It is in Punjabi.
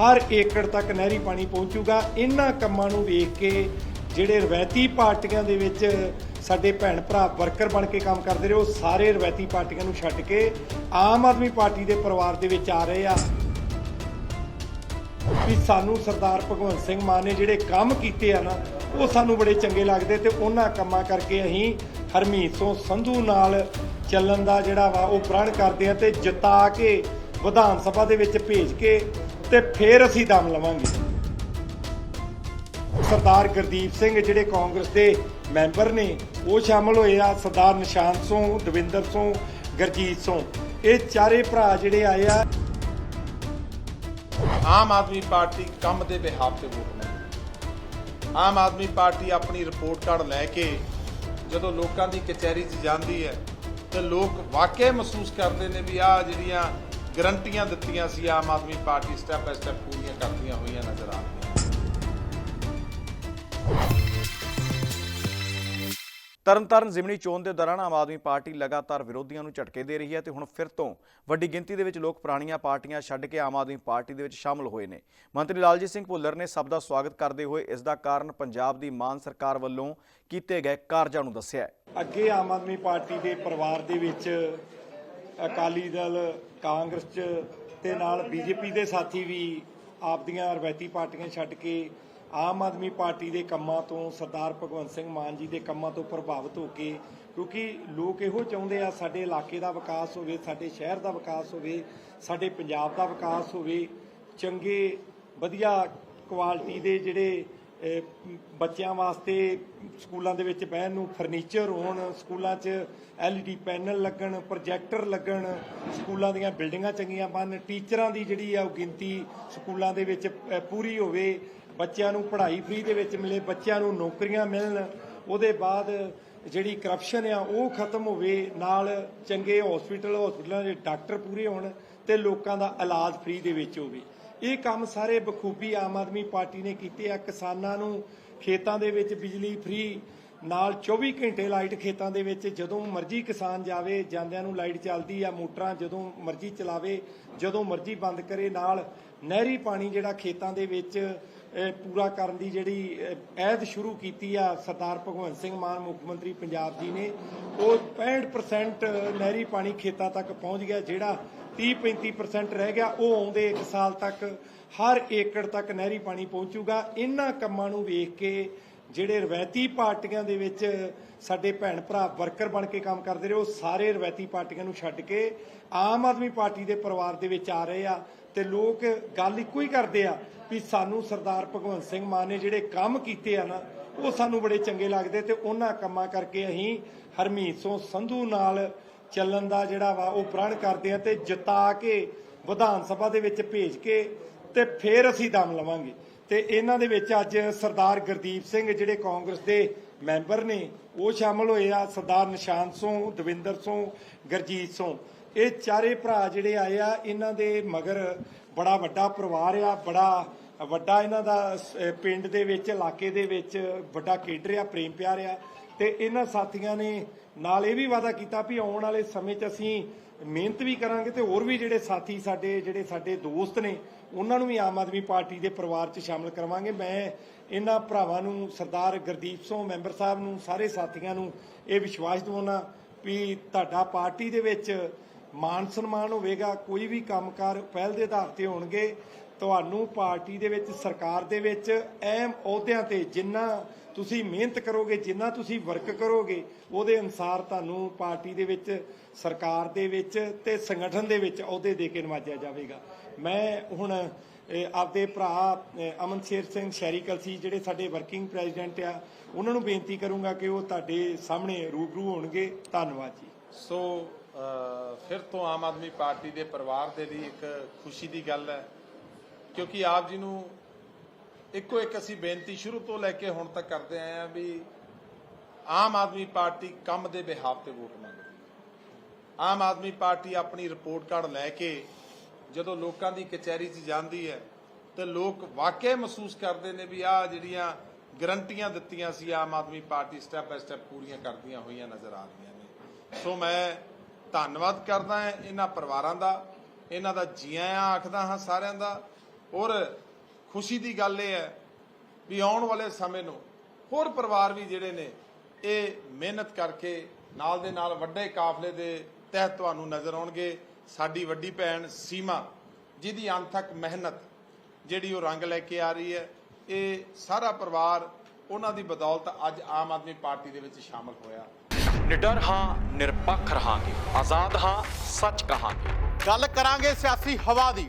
ਹਰ ਏਕੜ ਤੱਕ ਨਹਿਰੀ ਪਾਣੀ ਪਹੁੰਚੂਗਾ। ਇਹਨਾਂ ਕੰਮਾਂ ਨੂੰ ਵੇਖ ਕੇ ਜਿਹੜੇ ਰਵਾਇਤੀ ਪਾਰਟੀਆਂ ਦੇ ਵਿੱਚ ਸਾਡੇ ਭੈਣ ਭਰਾ ਵਰਕਰ ਬਣ ਕੇ ਕੰਮ ਕਰਦੇ ਰਹੇ ਉਹ ਸਾਰੇ ਰਵਾਇਤੀ ਪਾਰਟੀਆਂ ਨੂੰ ਛੱਡ ਕੇ ਆਮ ਆਦਮੀ ਪਾਰਟੀ ਦੇ ਪਰਿਵਾਰ ਦੇ ਵਿੱਚ ਆ ਰਹੇ ਆ। ਵੀ ਸਾਨੂੰ ਸਰਦਾਰ ਭਗਵੰਤ ਸਿੰਘ ਮਾਨ ਨੇ ਜਿਹੜੇ ਕੰਮ ਕੀਤੇ ਆ ਨਾ, ਉਹ ਸਾਨੂੰ ਬੜੇ ਚੰਗੇ ਲੱਗਦੇ ਤੇ ਉਹਨਾਂ ਕੰਮਾਂ ਕਰਕੇ ਅਸੀਂ ਹਰਮੀਤ ਸਿੰਘ ਸੰਧੂ ਨਾਲ ਚੱਲਣ ਦਾ ਜਿਹੜਾ ਵਾ ਉਹ ਪ੍ਰਣ ਕਰਦੇ ਆ ਤੇ ਜਿਤਾ ਕੇ ਵਿਧਾਨ ਸਭਾ ਦੇ ਵਿੱਚ ਭੇਜ ਕੇ ਤੇ ਫਿਰ ਅਸੀਂ ਦਮ ਲਵਾਂਗੇ। ਸਰਦਾਰ ਗੁਰਦੀਪ ਸਿੰਘ ਜਿਹੜੇ ਕਾਂਗਰਸ ਦੇ ਮੈਂਬਰ ਨੇ, ਉਹ ਸ਼ਾਮਲ ਹੋਏ ਆ ਸਰਦਾਰ ਨਿਸ਼ਾਨ ਸਿੰਘ, ਦਵਿੰਦਰ ਸਿੰਘ, ਗਰਜੀਤ ਸਿੰਘ। ਇਹ ਚਾਰੇ ਭਰਾ ਜਿਹੜੇ ਆਏ ਆ। ਆਮ ਆਦਮੀ ਪਾਰਟੀ ਕੰਮ ਦੇ ਬਿਹਾਫ ਤੇ ਵੋਟ ਮੰਗਦੀ ਆਮ ਆਦਮੀ ਪਾਰਟੀ ਆਪਣੀ ਰਿਪੋਰਟ ਕਾਰਡ ਲੈ ਕੇ ਜਦੋਂ ਲੋਕਾਂ ਦੀ ਕਚਹਿਰੀ 'ਚ ਜਾਂਦੀ ਹੈ, ਤੇ ਲੋਕ ਵਾਕਿਆ ਮਹਿਸੂਸ ਕਰਦੇ ਨੇ ਵੀ ਆਹ ਜਿਹੜੀਆਂ ਗਰੰਟੀਆਂ ਦਿੱਤੀਆਂ ਸੀ, Aam Aadmi Party step by step ਪੂਰੀਆਂ ਕਰਦੀਆਂ ਹੋਈਆਂ ਨਜ਼ਰ ਆ ਰਹੀਆਂ ਤਰਨਤਾਰਨ ਜ਼ਿਮਨੀ ਚੋਣ ਦੇ ਦੌਰਾਨ ਆਮ ਆਦਮੀ ਪਾਰਟੀ ਲਗਾਤਾਰ ਵਿਰੋਧੀਆਂ ਨੂੰ ਝਟਕੇ ਦੇ ਰਹੀ ਹੈ ਤੇ ਹੁਣ ਫਿਰ ਤੋਂ ਵੱਡੀ ਗਿਣਤੀ ਦੇ ਵਿੱਚ ਲੋਕ ਪੁਰਾਣੀਆਂ ਪਾਰਟੀਆਂ ਛੱਡ ਕੇ ਆਮ ਆਦਮੀ ਪਾਰਟੀ ਦੇ ਵਿੱਚ ਸ਼ਾਮਲ ਹੋਏ ਨੇ। ਮੰਤਰੀ ਲਾਲਜੀਤ ਸਿੰਘ ਭੁੱਲਰ ਨੇ ਸਭ ਦਾ ਸਵਾਗਤ ਕਰਦੇ ਹੋਏ ਇਸ ਦਾ ਕਾਰਨ ਪੰਜਾਬ ਦੀ ਮਾਨ ਸਰਕਾਰ ਵੱਲੋਂ ਕੀਤੇ ਗਏ ਕਾਰਜਾਂ ਨੂੰ ਦੱਸਿਆ ਅੱਗੇ ਆਮ ਆਦਮੀ ਪਾਰਟੀ ਦੇ ਪਰਿਵਾਰ ਦੇ ਵਿੱਚ ਅਕਾਲੀ ਦਲ, ਕਾਂਗਰਸ ਚ ਤੇ ਨਾਲ ਬੀਜੇਪੀ ਦੇ ਸਾਥੀ ਵੀ ਆਪਦੀਆਂ ਰਵਾਇਤੀ ਪਾਰਟੀਆਂ ਛੱਡ ਕੇ ਆਮ ਆਦਮੀ ਪਾਰਟੀ ਦੇ ਕੰਮਾਂ ਤੋਂ ਸਰਦਾਰ ਭਗਵੰਤ ਸਿੰਘ ਮਾਨ ਜੀ ਦੇ ਕੰਮਾਂ ਤੋਂ ਪ੍ਰਭਾਵਿਤ ਹੋ ਕੇ, ਕਿਉਂਕਿ ਲੋਕ ਇਹੋ ਚਾਹੁੰਦੇ ਆ ਸਾਡੇ ਇਲਾਕੇ ਦਾ ਵਿਕਾਸ ਹੋਵੇ, ਸਾਡੇ ਸ਼ਹਿਰ ਦਾ ਵਿਕਾਸ ਹੋਵੇ, ਸਾਡੇ ਪੰਜਾਬ ਦਾ ਵਿਕਾਸ ਹੋਵੇ, ਚੰਗੇ, ਵਧੀਆ ਕੁਆਲਿਟੀ ਦੇ ਜਿਹੜੇ ਬੱਚਿਆਂ ਵਾਸਤੇ ਸਕੂਲਾਂ ਦੇ ਵਿੱਚ ਬਹਿਣ ਨੂੰ ਫਰਨੀਚਰ ਹੋਣ, ਸਕੂਲਾਂ 'ਚ LED ਪੈਨਲ ਲੱਗਣ ਪ੍ਰੋਜੈਕਟਰ ਲੱਗਣ, ਸਕੂਲਾਂ ਦੀਆਂ ਬਿਲਡਿੰਗਾਂ ਚੰਗੀਆਂ ਬਣ, ਟੀਚਰਾਂ ਦੀ ਜਿਹੜੀ ਆ ਉਹ ਗਿਣਤੀ ਸਕੂਲਾਂ ਦੇ ਵਿੱਚ ਪੂਰੀ ਹੋਵੇ, ਬੱਚਿਆਂ ਨੂੰ ਪੜ੍ਹਾਈ ਫ੍ਰੀ ਦੇ ਵਿੱਚ ਮਿਲੇ, ਬੱਚਿਆਂ ਨੂੰ ਨੌਕਰੀਆਂ ਮਿਲਣ, ਉਹਦੇ ਬਾਅਦ ਜਿਹੜੀ ਕਰਪਸ਼ਨ ਆ ਉਹ ਖਤਮ ਹੋਵੇ, ਨਾਲ ਚੰਗੇ ਹਸਪੀਟਲ ਹਸਪੀਟਲਾਂ ਦੇ ਡਾਕਟਰ ਪੂਰੇ ਹੋਣ ਤੇ ਲੋਕਾਂ ਦਾ ਇਲਾਜ ਫ੍ਰੀ ਦੇ ਵਿੱਚ ਹੋਵੇ। ਇਹ ਕੰਮ ਸਾਰੇ ਬਖੂਬੀ ਆਮ ਆਦਮੀ ਪਾਰਟੀ ਨੇ ਕੀਤੇ ਆ। ਕਿਸਾਨਾਂ ਨੂੰ ਖੇਤਾਂ ਦੇ ਵਿੱਚ ਬਿਜਲੀ ਫ੍ਰੀ, ਨਾਲ 24 ਘੰਟੇ ਲਾਈਟ ਖੇਤਾਂ ਦੇ ਵਿੱਚ, ਜਦੋਂ ਮਰਜ਼ੀ ਕਿਸਾਨ ਜਾਵੇ, ਜਾਂਦਿਆਂ ਨੂੰ ਲਾਈਟ ਚੱਲਦੀ ਆ, ਮੋਟਰਾਂ ਜਦੋਂ ਮਰਜ਼ੀ ਚਲਾਵੇ, ਜਦੋਂ ਮਰਜ਼ੀ ਬੰਦ ਕਰੇ, ਨਾਲ ਨਹਿਰੀ ਪਾਣੀ ਜਿਹੜਾ ਖੇਤਾਂ ਦੇ ਵਿੱਚ ਪੂਰਾ ਕਰਨ ਦੀ ਜਿਹੜੀ ਐਦ ਸ਼ੁਰੂ ਕੀਤੀ ਆ ਸਰਦਾਰ ਭਗਵੰਤ ਸਿੰਘ ਮਾਨ, ਮੁੱਖ ਮੰਤਰੀ ਪੰਜਾਬ ਜੀ ਨੇ, ਉਹ 65% ਨਹਿਰੀ ਪਾਣੀ ਖੇਤਾਂ ਤੱਕ ਪਹੁੰਚ ਗਿਆ, ਜਿਹੜਾ 30-35% ਰਹਿ ਗਿਆ, ਉਹ ਆਉਂਦੇ ਇੱਕ ਸਾਲ ਤੱਕ, ਹਰ ਏਕੜ ਤੱਕ ਨਹਿਰੀ ਪਾਣੀ ਪਹੁੰਚੂਗਾ। ਇਹਨਾਂ ਕੰਮਾਂ ਨੂੰ ਵੇਖ ਕੇ ਜਿਹੜੇ ਰਵਾਇਤੀ ਪਾਰਟੀਆਂ ਦੇ ਵਿੱਚ ਸਾਡੇ ਭੈਣ ਭਰਾ ਵਰਕਰ ਬਣ ਕੇ ਕੰਮ ਕਰਦੇ ਰਹੇ, ਉਹ ਸਾਰੇ ਰਵਾਇਤੀ ਪਾਰਟੀਆਂ ਨੂੰ ਛੱਡ ਕੇ ਆਮ ਆਦਮੀ ਪਾਰਟੀ ਦੇ ਪਰਿਵਾਰ ਦੇ ਵਿੱਚ ਆ ਰਹੇ ਆ ਤੇ ਲੋਕ ਗੱਲ ਇੱਕੋ ਹੀ ਕਰਦੇ ਆ ਵੀ ਸਾਨੂੰ ਸਰਦਾਰ ਭਗਵੰਤ ਸਿੰਘ ਮਾਨ ਨੇ ਜਿਹੜੇ ਕੰਮ ਕੀਤੇ ਆ ਨਾ, ਉਹ ਸਾਨੂੰ ਬੜੇ ਚੰਗੇ ਲੱਗਦੇ ਤੇ ਉਹਨਾਂ ਕੰਮਾਂ ਕਰਕੇ ਅਸੀਂ ਹਰਮੀਤ ਸਿੰਘ ਸੰਧੂ ਨਾਲ ਚੱਲਣ ਦਾ ਜਿਹੜਾ ਵਾ ਉਹ ਪ੍ਰਣ ਕਰਦੇ ਆ ਤੇ ਜਿਤਾ ਕੇ ਵਿਧਾਨ ਸਭਾ ਦੇ ਵਿੱਚ ਭੇਜ ਕੇ ਤੇ ਫਿਰ ਅਸੀਂ ਦਮ ਲਵਾਂਗੇ। ਤੇ ਇਹਨਾਂ ਦੇ ਵਿੱਚ ਅੱਜ ਸਰਦਾਰ ਗੁਰਦੀਪ ਸਿੰਘ ਜਿਹੜੇ ਕਾਂਗਰਸ ਦੇ ਮੈਂਬਰ ਨੇ, ਉਹ ਸ਼ਾਮਲ ਹੋਏ ਆ ਸਰਦਾਰ ਨਿਸ਼ਾਨ ਸਿੰਘ, ਦਵਿੰਦਰ ਸਿੰਘ, ਗਰਜੀਤ ਸਿੰਘ। ਇਹ ਚਾਰੇ ਭਰਾ ਜਿਹੜੇ ਆਏ ਆ, ਇਹਨਾਂ ਦੇ ਮਗਰ ਬੜਾ ਵੱਡਾ ਪਰਿਵਾਰ ਆ, ਬੜਾ ਵੱਡਾ ਇਹਨਾਂ ਦਾ ਸ- ਪਿੰਡ ਦੇ ਵਿੱਚ, ਇਲਾਕੇ ਦੇ ਵਿੱਚ ਵੱਡਾ ਕੇਡਰ ਆ ਪ੍ਰੇਮ ਪਿਆਰ ਆ ਤੇ ਇਹਨਾਂ ਸਾਥੀਆਂ ਨੇ ਨਾਲ ਇਹ ਵੀ ਵਾਅਦਾ ਕੀਤਾ ਵੀ ਆਉਣ ਵਾਲੇ ਸਮੇਂ 'ਚ ਅਸੀਂ ਮਿਹਨਤ ਵੀ ਕਰਾਂਗੇ ਤੇ ਹੋਰ ਵੀ ਜਿਹੜੇ ਸਾਥੀ ਸਾਡੇ, ਜਿਹੜੇ ਸਾਡੇ ਦੋਸਤ ਨੇ, ਉਹਨਾਂ ਨੂੰ ਵੀ ਆਮ ਆਦਮੀ ਪਾਰਟੀ ਦੇ ਪਰਿਵਾਰ 'ਚ ਸ਼ਾਮਲ ਕਰਵਾਵਾਂਗੇ ਮੈਂ ਇਹਨਾਂ ਭਰਾਵਾਂ ਨੂੰ, ਸਰਦਾਰ ਗੁਰਦੀਪ ਸਿੰਘ ਮੈਂਬਰ ਸਾਹਿਬ ਨੂੰ, ਸਾਰੇ ਸਾਥੀਆਂ ਨੂੰ ਇਹ ਵਿਸ਼ਵਾਸ ਦਿਵਾਉਣਾ ਵੀ ਤੁਹਾਡਾ ਪਾਰਟੀ ਦੇ ਵਿੱਚ ਮਾਨ ਸਨਮਾਨ ਹੋਵੇਗਾ, ਕੋਈ ਵੀ ਕੰਮਕਾਰ ਪਹਿਲ ਦੇ ਆਧਾਰ ਤੇ ਹੋਣਗੇ। ਤੁਹਾਨੂੰ ਪਾਰਟੀ ਦੇ ਵਿੱਚ, ਸਰਕਾਰ ਦੇ ਵਿੱਚ ਅਹਿਮ ਅਹੁਦਿਆਂ ਤੇ ਜਿੰਨਾ ਤੁਸੀਂ ਮਿਹਨਤ ਕਰੋਗੇ, ਜਿੰਨਾ ਤੁਸੀਂ ਵਰਕ ਕਰੋਗੇ, ਉਹਦੇ ਅਨਸਾਰ ਤੁਹਾਨੂੰ ਪਾਰਟੀ ਦੇ ਵਿੱਚ, ਸਰਕਾਰ ਦੇ ਵਿੱਚ ਤੇ ਸੰਗਠਨ ਦੇ ਵਿੱਚ ਅਹੁਦੇ ਦੇ ਕੇ ਨਵਾਜਿਆ ਜਾਵੇਗਾ। ਮੈਂ ਹੁਣ ਆਪਦੇ ਭਰਾ ਅਮਨ ਸ਼ੇਰ ਸਿੰਘ ਸ਼ੈਰੀ ਕਲਸੀ ਜਿਹੜੇ ਸਾਡੇ ਵਰਕਿੰਗ ਪ੍ਰੈਜ਼ੀਡੈਂਟ ਆ, ਉਹਨਾਂ ਨੂੰ ਬੇਨਤੀ ਕਰੂੰਗਾ ਕਿ ਉਹ ਤੁਹਾਡੇ ਸਾਹਮਣੇ ਰੂਬਰੂ ਹੋਣਗੇ। ਧੰਨਵਾਦ ਜੀ। ਸੋ ਫਿਰ ਤੋਂ ਆਮ ਆਦਮੀ ਪਾਰਟੀ ਦੇ ਪਰਿਵਾਰ ਦੇ ਲਈ ਇੱਕ ਖੁਸ਼ੀ ਦੀ ਗੱਲ ਹੈ। ਕਿਉਂਕਿ ਆਪ ਜੀ ਨੂੰ ਇੱਕੋ ਇੱਕ ਅਸੀਂ ਬੇਨਤੀ ਸ਼ੁਰੂ ਤੋਂ ਲੈ ਕੇ ਹੁਣ ਤੱਕ ਕਰਦੇ ਆਏ ਆ ਵੀ ਆਮ ਆਦਮੀ ਪਾਰਟੀ ਕੰਮ ਦੇ ਬਿਹਾਫ ਤੇ ਵੋਟ ਮੰਗਦੀ ਆਮ ਆਦਮੀ ਪਾਰਟੀ ਆਪਣੀ ਰਿਪੋਰਟ ਕਾਰਡ ਲੈ ਕੇ ਜਦੋਂ ਲੋਕਾਂ ਦੀ ਕਚਹਿਰੀ 'ਚ ਜਾਂਦੀ ਹੈ ਤੇ ਲੋਕ ਵਾਕਿਆ ਮਹਿਸੂਸ ਕਰਦੇ ਨੇ ਵੀ ਆਹ ਜਿਹੜੀਆਂ ਗਰੰਟੀਆਂ ਦਿੱਤੀਆਂ ਸੀ Aam Aadmi party step by step ਪੂਰੀਆਂ ਕਰਦੀਆਂ ਹੋਈਆਂ ਨਜ਼ਰ ਆ ਰਹੀਆਂ ਨੇ। ਸੋ ਮੈਂ ਧੰਨਵਾਦ ਕਰਦਾ ਹਾਂ ਇਹਨਾਂ ਪਰਿਵਾਰਾਂ ਦਾ, ਇਹਨਾਂ ਦਾ ਜੀ ਆਇਆਂ ਆਖਦਾ ਹਾਂ ਸਾਰਿਆਂ ਦਾ ਔਰ ਖੁਸ਼ੀ ਦੀ ਗੱਲ ਇਹ ਹੈ ਵੀ ਆਉਣ ਵਾਲੇ ਸਮੇਂ ਨੂੰ ਹੋਰ ਪਰਿਵਾਰ ਵੀ ਜਿਹੜੇ ਨੇ ਇਹ ਮਿਹਨਤ ਕਰਕੇ ਨਾਲ ਦੇ ਨਾਲ ਵੱਡੇ ਕਾਫਲੇ ਦੇ ਤਹਿਤ ਤੁਹਾਨੂੰ ਨਜ਼ਰ ਆਉਣਗੇ। ਸਾਡੀ ਵੱਡੀ ਭੈਣ ਸੀਮਾ ਜਿਹਦੀ ਅੰਤਕ ਮਿਹਨਤ ਜਿਹੜੀ ਉਹ ਰੰਗ ਲੈ ਕੇ ਆ ਰਹੀ ਹੈ ਇਹ ਸਾਰਾ ਪਰਿਵਾਰ ਉਹਨਾਂ ਦੀ ਬਦੌਲਤ ਅੱਜ ਆਮ ਆਦਮੀ ਪਾਰਟੀ ਦੇ ਵਿੱਚ ਸ਼ਾਮਲ ਹੋਇਆ। ਨਿਡਰ ਹਾਂ ਨਿਰਪੱਖ ਰਹਾਂਗੇ। ਆਜ਼ਾਦ ਹਾਂ ਸੱਚ ਕਹਾਂਗੇ। ਗੱਲ ਕਰਾਂਗੇ ਸਿਆਸੀ ਹਵਾ ਦੀ।